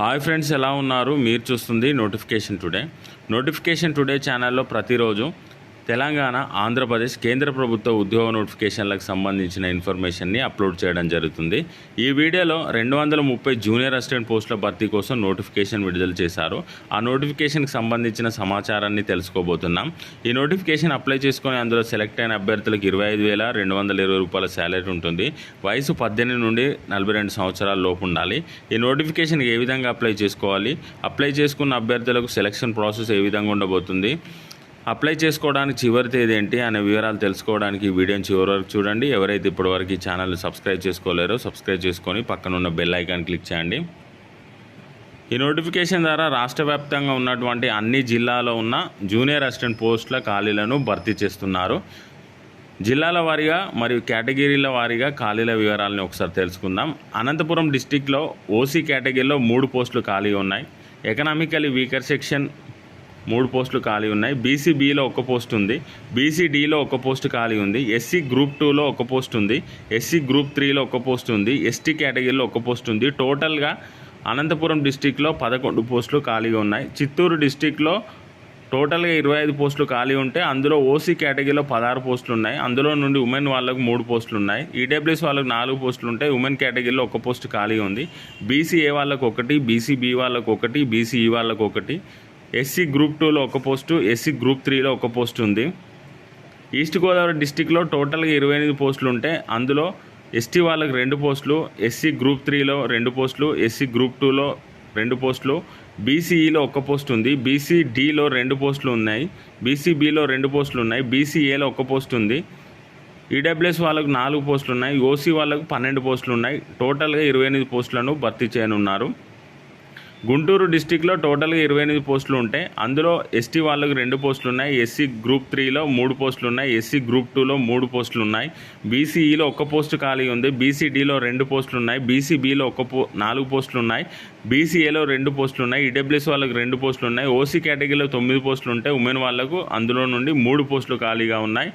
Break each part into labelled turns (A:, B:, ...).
A: Hi friends ఎలా ఉన్నారు? మీరు చూస్తుంది నోటిఫికేషన్ టుడే. నోటిఫికేషన్ టుడే ఛానల్లో ప్రతిరోజు తెలంగాణ ఆంధ్రప్రదేశ్ కేంద్ర ప్రభుత్వ ఉద్యోగ నోటిఫికేషన్లకు సంబంధించిన ఇన్ఫర్మేషన్ని అప్లోడ్ చేయడం జరుగుతుంది. ఈ వీడియోలో రెండు వందల ముప్పై జూనియర్ అసిస్టెంట్ పోస్టుల భర్తీ కోసం నోటిఫికేషన్ విడుదల చేశారు. ఆ నోటిఫికేషన్కి సంబంధించిన సమాచారాన్ని తెలుసుకోబోతున్నాం. ఈ నోటిఫికేషన్ అప్లై చేసుకొని అందులో సెలెక్ట్ అయిన అభ్యర్థులకు ఇరవై ఐదు వేల రెండు వందల ఇరవై రూపాయల శాలరీ ఉంటుంది. వయసు పద్దెనిమిది నుండి నలభై రెండు సంవత్సరాల లోపు ఉండాలి. ఈ నోటిఫికేషన్ ఏ విధంగా అప్లై చేసుకోవాలి? అప్లై చేసుకున్న అభ్యర్థులకు సెలక్షన్ ప్రాసెస్ ఏ విధంగా ఉండబోతుంది? అప్లై చేసుకోవడానికి చివరి తేదీ ఏంటి అనే వివరాలు తెలుసుకోవడానికి ఈ వీడియోని చివరి వరకు చూడండి. ఎవరైతే ఇప్పటివరకు ఈ ఛానల్ సబ్స్క్రైబ్ చేసుకోలేరో సబ్స్క్రైబ్ చేసుకొని పక్కన ఉన్న బెల్ ఐకాన్ క్లిక్ చేయండి. ఈ నోటిఫికేషన్ ద్వారా రాష్ట్ర వ్యాప్తంగా ఉన్నటువంటి అన్ని జిల్లాలో ఉన్న జూనియర్ అసిస్టెంట్ పోస్టుల ఖాళీలను భర్తీ చేస్తున్నారు. జిల్లాల వారీగా మరియు కేటగిరీల వారీగా ఖాళీల వివరాలను ఒకసారి తెలుసుకుందాం. అనంతపురం డిస్టిక్లో ఓసీ కేటగిరీలో మూడు పోస్టులు ఖాళీగా ఉన్నాయి. ఎకనామికలీ వీకర్ సెక్షన్ మూడు పోస్టులు ఖాళీ ఉన్నాయి. బీసీబీలో ఒక పోస్ట్ ఉంది. బీసీడీలో ఒక పోస్ట్ ఖాళీ ఉంది. ఎస్సీ గ్రూప్ టూలో ఒక పోస్ట్ ఉంది. ఎస్సీ గ్రూప్ త్రీలో ఒక పోస్ట్ ఉంది. ఎస్టీ కేటగిరీలో ఒక పోస్ట్ ఉంది. టోటల్గా అనంతపురం డిస్టిక్లో పదకొండు పోస్టులు ఖాళీగా ఉన్నాయి. చిత్తూరు డిస్టిక్లో టోటల్గా ఇరవై ఐదు పోస్టులు ఖాళీ ఉంటే అందులో ఓసీ కేటగిరీలో పదహారు పోస్టులు ఉన్నాయి. అందులో నుండి ఉమెన్ వాళ్ళకు మూడు పోస్టులు ఉన్నాయి. ఈడబ్ల్యూఎస్ వాళ్ళకు నాలుగు పోస్టులు ఉంటాయి. ఉమెన్ కేటగిరీలో ఒక పోస్ట్ ఖాళీ ఉంది. బీసీఏ వాళ్ళకు ఒకటి బీసీబీ వాళ్ళకు ఒకటి బీసీఈ వాళ్ళకు ఒకటి. ఎస్సీ గ్రూప్ టూలో ఒక పోస్టు ఎస్సీ గ్రూప్ త్రీలో ఒక పోస్ట్ ఉంది. ఈస్ట్ గోదావరి డిస్టిక్లో టోటల్గా ఇరవై ఎనిమిది పోస్టులు ఉంటే అందులో ఎస్టీ వాళ్ళకి రెండు పోస్టులు ఎస్సీ గ్రూప్ త్రీలో రెండు పోస్టులు ఎస్సీ గ్రూప్ టూలో రెండు పోస్టులు బీసీఈలో ఒక పోస్ట్ ఉంది. బీసీడీలో రెండు పోస్టులు ఉన్నాయి. బీసీబీలో రెండు పోస్టులు ఉన్నాయి. బీసీఏలో ఒక పోస్ట్ ఉంది. ఈడబ్ల్యూఎస్ వాళ్ళకు నాలుగు పోస్టులు ఉన్నాయి. ఓసీ వాళ్ళకు పన్నెండు పోస్టులు ఉన్నాయి. టోటల్గా ఇరవై ఎనిమిది పోస్టులను భర్తీ చేయనున్నారు. గుంటూరు డిస్టిక్లో టోటల్గా ఇరవై ఎనిమిది పోస్టులు ఉంటాయి. అందులో ఎస్టీ వాళ్ళకు రెండు పోస్టులు ఉన్నాయి. ఎస్సీ గ్రూప్ త్రీలో మూడు పోస్టులు ఉన్నాయి. ఎస్సీ గ్రూప్ టూలో మూడు పోస్టులు ఉన్నాయి. బీసీఈలో ఒక్క పోస్టు ఖాళీ ఉంది. బీసీడీలో రెండు పోస్టులు ఉన్నాయి. బీసీబీలో ఒక పో నాలుగు పోస్టులు ఉన్నాయి. బీసీఏలో రెండు పోస్టులు ఉన్నాయి. ఈడబ్ల్యూఎస్ వాళ్ళకి రెండు పోస్టులు ఉన్నాయి. ఓసీ కేటగిరీలో తొమ్మిది పోస్టులు ఉంటాయి. ఉమెన్ వాళ్ళకు అందులో నుండి మూడు పోస్టులు ఖాళీగా ఉన్నాయి.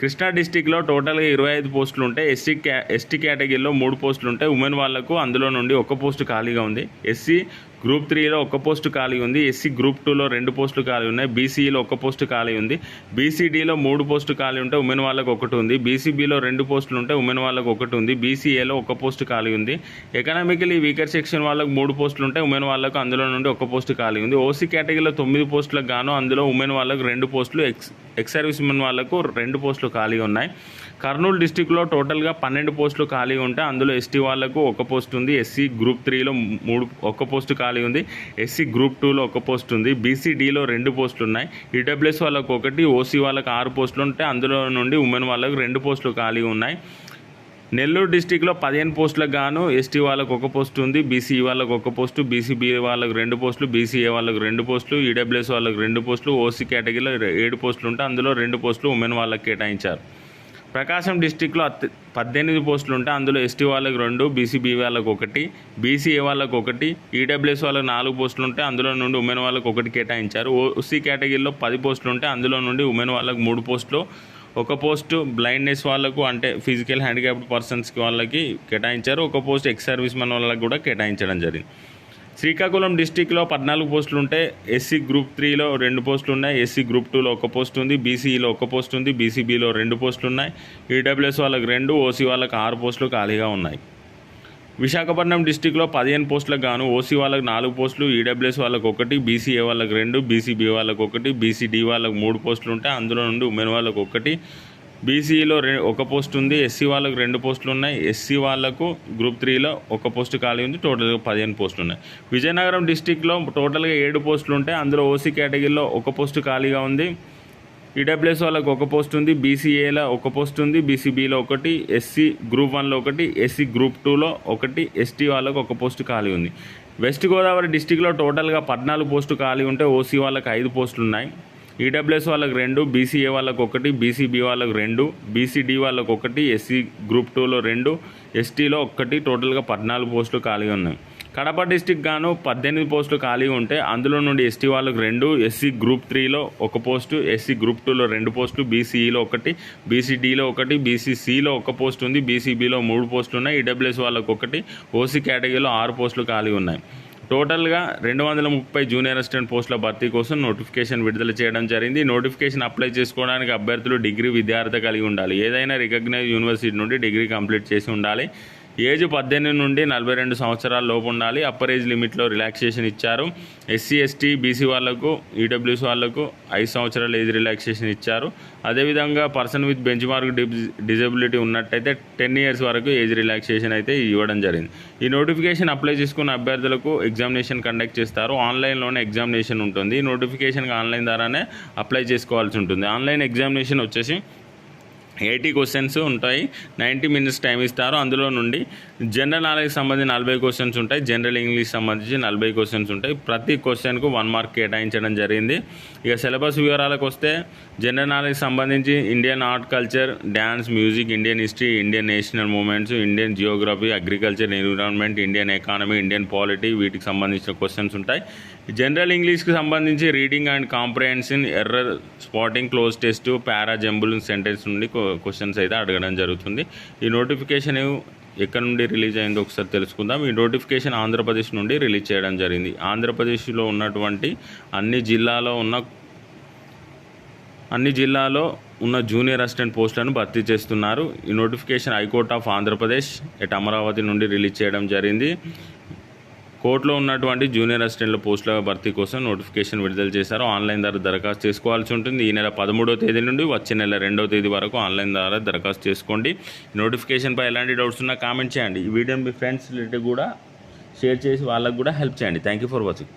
A: కృష్ణా డిస్టిక్లో టోటల్గా ఇరవై ఐదు పోస్టులు ఉంటాయి. ఎస్సీ క్యా ఎస్టీ కేటగిరీలో మూడు పోస్టులు ఉంటాయి. ఉమెన్ వాళ్ళకు అందులో నుండి ఒక పోస్టు ఖాళీగా ఉంది. ఎస్సీ గ్రూప్ త్రీలో ఒక పోస్టు ఖాళీ ఉంది ఎస్సీ గ్రూప్ టూలో రెండు పోస్టులు ఖాళీ ఉన్నాయి బీసీఈలో ఒక పోస్టు ఖాళీ ఉంది బీసీడీలో మూడు పోస్టు ఖాళీ ఉంటే ఉమెన్ వాళ్ళకు ఒకటి ఉంది బీసీబీలో రెండు పోస్టులు ఉంటే ఉమెన్ వాళ్ళకు ఒకటి ఉంది బీసీఏలో ఒక పోస్టు ఖాళీ ఉంది. ఎకనామికలీ వీకర్ సెక్షన్ వాళ్ళకు మూడు పోస్టులు ఉంటే ఉమెన్ వాళ్ళకు అందులో నుండి ఒక పోస్టు ఖాళీ ఉంది. ఓసీ కేటగిరీలో తొమ్మిది పోస్టులకు గాను అందులో ఉమెన్ వాళ్ళకు రెండు పోస్టులు ఎక్స్ ఎక్స్ సర్వీస్ ఉమెన్ వాళ్ళకు రెండు పోస్టులు ఖాళీగా ఉన్నాయి. కర్నూలు డిస్టిక్లో టోటల్గా పన్నెండు పోస్టులు ఖాళీ ఉంటే అందులో ఎస్టీ వాళ్ళకు ఒక పోస్ట్ ఉంది ఎస్సీ గ్రూప్ త్రీలో మూడు ఒక పోస్టు ఖాళీ ఉంది ఎస్సీ గ్రూప్ టూలో ఒక పోస్ట్ ఉంది బీసీడీలో రెండు పోస్టులు ఉన్నాయి. ఈడబ్ల్యూఎస్ వాళ్ళకు ఒకటి ఓసీ వాళ్ళకు ఆరు పోస్టులు ఉంటే అందులో నుండి ఉమెన్ వాళ్ళకు రెండు పోస్టులు ఖాళీ ఉన్నాయి. నెల్లూరు డిస్టిక్లో పదిహేను పోస్టులకు గాను ఎస్టీ వాళ్ళకు ఒక పోస్ట్ ఉంది బీసీ వాళ్ళకు ఒక పోస్టు బీసీబీ వాళ్ళకు రెండు పోస్టులు బీసీఏ వాళ్ళకు రెండు పోస్టులు ఈడబ్ల్యూఎస్ వాళ్ళకు రెండు పోస్టులు ఓసీ కేటగిరీలో ఏడు పోస్టులు ఉంటే అందులో రెండు పోస్టులు ఉమెన్ వాళ్ళకి కేటాయించారు. ప్రకాశం డిస్టిక్లో పద్దెనిమిది పోస్టులు ఉంటే అందులో ఎస్టీ వాళ్ళకి రెండు బీసీబీ వాళ్ళకు ఒకటి. బీసీఏ వాళ్ళకు ఒకటి ఈడబ్ల్యూఎస్ వాళ్ళకి నాలుగు పోస్టులు ఉంటే అందులో నుండి ఉమెన్ వాళ్ళకి ఒకటి కేటాయించారు. ఓసీ కేటగిరీలో పది పోస్టులు ఉంటే అందులో నుండి ఉమెన్ వాళ్ళకి మూడు పోస్టులు. ఒక పోస్టు బ్లైండ్నెస్ వాళ్ళకు అంటే ఫిజికల్ హ్యాండిక్యాప్డ్ పర్సన్స్కి వాళ్ళకి కేటాయించారు. ఒక పోస్ట్ ఎక్స్ సర్వీస్ మెన్ వాళ్ళకి కూడా కేటాయించడం జరిగింది. శ్రీకాకుళం డిస్టిక్లో పద్నాలుగు పోస్టులు ఉంటే ఎస్సీ గ్రూప్ త్రీలో రెండు పోస్టులు ఉన్నాయి ఎస్సీ గ్రూప్ టూలో ఒక పోస్ట్ ఉంది బీసీఈలో ఒక పోస్ట్ ఉంది బీసీబీలో రెండు పోస్టులు ఉన్నాయి ఈడబ్ల్యూఎస్ వాళ్ళకి రెండు ఓసీ వాళ్ళకి ఆరు పోస్టులు ఖాళీగా ఉన్నాయి. విశాఖపట్నం డిస్టిక్లో పదిహేను పోస్టులకు గాను ఓసీ వాళ్ళకి నాలుగు పోస్టులు ఈడబ్ల్యూఎస్ వాళ్ళకి ఒకటి బీసీఏ వాళ్ళకి రెండు బీసీబీ వాళ్ళకి ఒకటి బీసీడీ వాళ్ళకి మూడు పోస్టులు ఉంటాయి అందులో నుండి ఉమెన్ వాళ్ళకి ఒకటి బీసీఈలో ఒక పోస్ట్ ఉంది ఎస్సీ వాళ్ళకు రెండు పోస్టులు ఉన్నాయి ఎస్సీ వాళ్ళకు గ్రూప్ త్రీలో ఒక పోస్ట్ ఖాళీ ఉంది టోటల్గా పదిహేను పోస్టులు ఉన్నాయి. విజయనగరం డిస్టిక్లో టోటల్గా ఏడు పోస్టులు ఉంటాయి అందులో ఓసీ కేటగిరీలో ఒక పోస్టు ఖాళీగా ఉంది ఈడబ్ల్యూఎస్ వాళ్ళకి ఒక పోస్ట్ ఉంది బీసీఏలో ఒక పోస్ట్ ఉంది బీసీబీలో ఒకటి ఎస్సీ గ్రూప్ వన్లో ఒకటి ఎస్సీ గ్రూప్ టూలో ఒకటి ఎస్టీ వాళ్ళకు ఒక పోస్ట్ ఖాళీ ఉంది. వెస్ట్ గోదావరి డిస్టిక్లో టోటల్గా పద్నాలుగు పోస్టు ఖాళీ ఉంటే ఓసీ వాళ్ళకి ఐదు పోస్టులు ఉన్నాయి. ఈడబ్ల్యూఎస్ వాళ్ళకి రెండు బీసీఏ వాళ్ళకి ఒకటి బీసీబీ వాళ్ళకి రెండు బీసీడీ వాళ్ళకి ఒకటి ఎస్సీ గ్రూప్ టూలో రెండు ఎస్టీలో ఒకటి టోటల్గా పద్నాలుగు పోస్టులు ఖాళీగా ఉన్నాయి. కడప డిస్టిక్ గాను పద్దెనిమిది పోస్టులు ఖాళీగా ఉంటే అందులో నుండి ఎస్టీ వాళ్ళకు రెండు ఎస్సీ గ్రూప్ త్రీలో ఒక పోస్టు ఎస్సీ గ్రూప్ టూలో రెండు పోస్టులు బీసీఈలో ఒకటి బీసీడీలో ఒకటి బీసీసీలో ఒక పోస్ట్ ఉంది బీసీబీలో మూడు పోస్టులు ఉన్నాయి ఈడబ్ల్యూఎస్ వాళ్ళకు ఒకటి ఓసీ కేటగిరీలో ఆరు పోస్టులు ఖాళీ ఉన్నాయి. టోటల్గా రెండు వందల ముప్పై జూనియర్ అసిస్టెంట్ పోస్టుల భర్తీ కోసం నోటిఫికేషన్ విడుదల చేయడం జరిగింది. నోటిఫికేషన్ అప్లై చేసుకోవడానికి అభ్యర్థులు డిగ్రీ విద్యార్థి కలిగి ఉండాలి. ఏదైనా రికగ్నైజ్ యూనివర్సిటీ నుండి డిగ్రీ కంప్లీట్ చేసి ఉండాలి. ఏజ్ పద్దెనిమిది నుండి నలభై రెండు సంవత్సరాల లోపు ఉండాలి. అప్పర్ ఏజ్ లిమిట్లో రిలాక్సేషన్ ఇచ్చారు. ఎస్సీ ఎస్టీ బీసీ వాళ్ళకు ఈడబ్ల్యూసీ వాళ్ళకు ఐదు సంవత్సరాల ఏజ్ రిలాక్సేషన్ ఇచ్చారు. అదేవిధంగా person with benchmark disability ఉన్నట్టయితే టెన్ ఇయర్స్ వరకు ఏజ్ రిలాక్సేషన్ అయితే ఇవ్వడం జరిగింది. ఈ నోటిఫికేషన్ అప్లై చేసుకున్న అభ్యర్థులకు ఎగ్జామినేషన్ కండక్ట్ చేస్తారు. ఆన్లైన్లోనే ఎగ్జామినేషన్ ఉంటుంది. ఈ నోటిఫికేషన్కి ఆన్లైన్ ద్వారానే అప్లై చేసుకోవాల్సి ఉంటుంది. ఆన్లైన్ ఎగ్జామినేషన్ వచ్చేసి ఎయిటీ క్వశ్చన్స్ ఉంటాయి. నైంటీ మినిట్స్ టైం ఇస్తారు. అందులో నుండి జనరల్ నాలెడ్జ్ సంబంధించి నలభై క్వశ్చన్స్ ఉంటాయి జనరల్ ఇంగ్లీష్ సంబంధించి నలభై క్వశ్చన్స్ ఉంటాయి. ప్రతి క్వశ్చన్కు వన్ మార్క్ కేటాయించడం జరిగింది. ఇక సిలబస్ వివరాలకు వస్తే జనరల్ నాలెడ్జ్ సంబంధించి Indian art culture dance music Indian history Indian national movements Indian geography agriculture environment Indian economy Indian polity వీటికి సంబంధించిన క్వశ్చన్స్ ఉంటాయి. జనరల్ ఇంగ్లీష్కి సంబంధించి reading and comprehension error spotting cloze test para jumble sentence నుండి questions అయితే అడగడం జరుగుతుంది. ఈ నోటిఫికేషన్ ఎక్కడ నుండి రిలీజ్ అయిందో ఒకసారి తెలుసుకుందాం. ఈ నోటిఫికేషన్ ఆంధ్రప్రదేశ్ నుండి రిలీజ్ చేయడం జరిగింది. ఆంధ్రప్రదేశ్లో ఉన్నటువంటి అన్ని జిల్లాలో ఉన్న అన్ని జిల్లాలో ఉన్న జూనియర్ అసిస్టెంట్ పోస్టులను భర్తీ చేస్తున్నారు. ఈ notification high court of Andhra Pradesh at Amaravati నుండి రిలీజ్ చేయడం జరిగింది. కోర్టులో ఉన్నటువంటి జూనియర్ అసిస్టెంట్ల పోస్టుల భర్తీ కోసం నోటిఫికేషన్ విడుదల చేశారు. ఆన్లైన్ ద్వారా దరఖాస్తు చేసుకోవాల్సి ఉంటుంది. ఈ నెల పదమూడవ తేదీ నుండి వచ్చే నెల రెండవ తేదీ వరకు ఆన్లైన్ ద్వారా దరఖాస్తు చేసుకోండి. నోటిఫికేషన్పై ఎలాంటి డౌట్స్ ఉన్నా కామెంట్ చేయండి. ఈ వీడియోని మీ ఫ్రెండ్స్ రిలేటివ్ కూడా షేర్ చేసి వాళ్ళకు కూడా హెల్ప్ చేయండి. Thank you for watching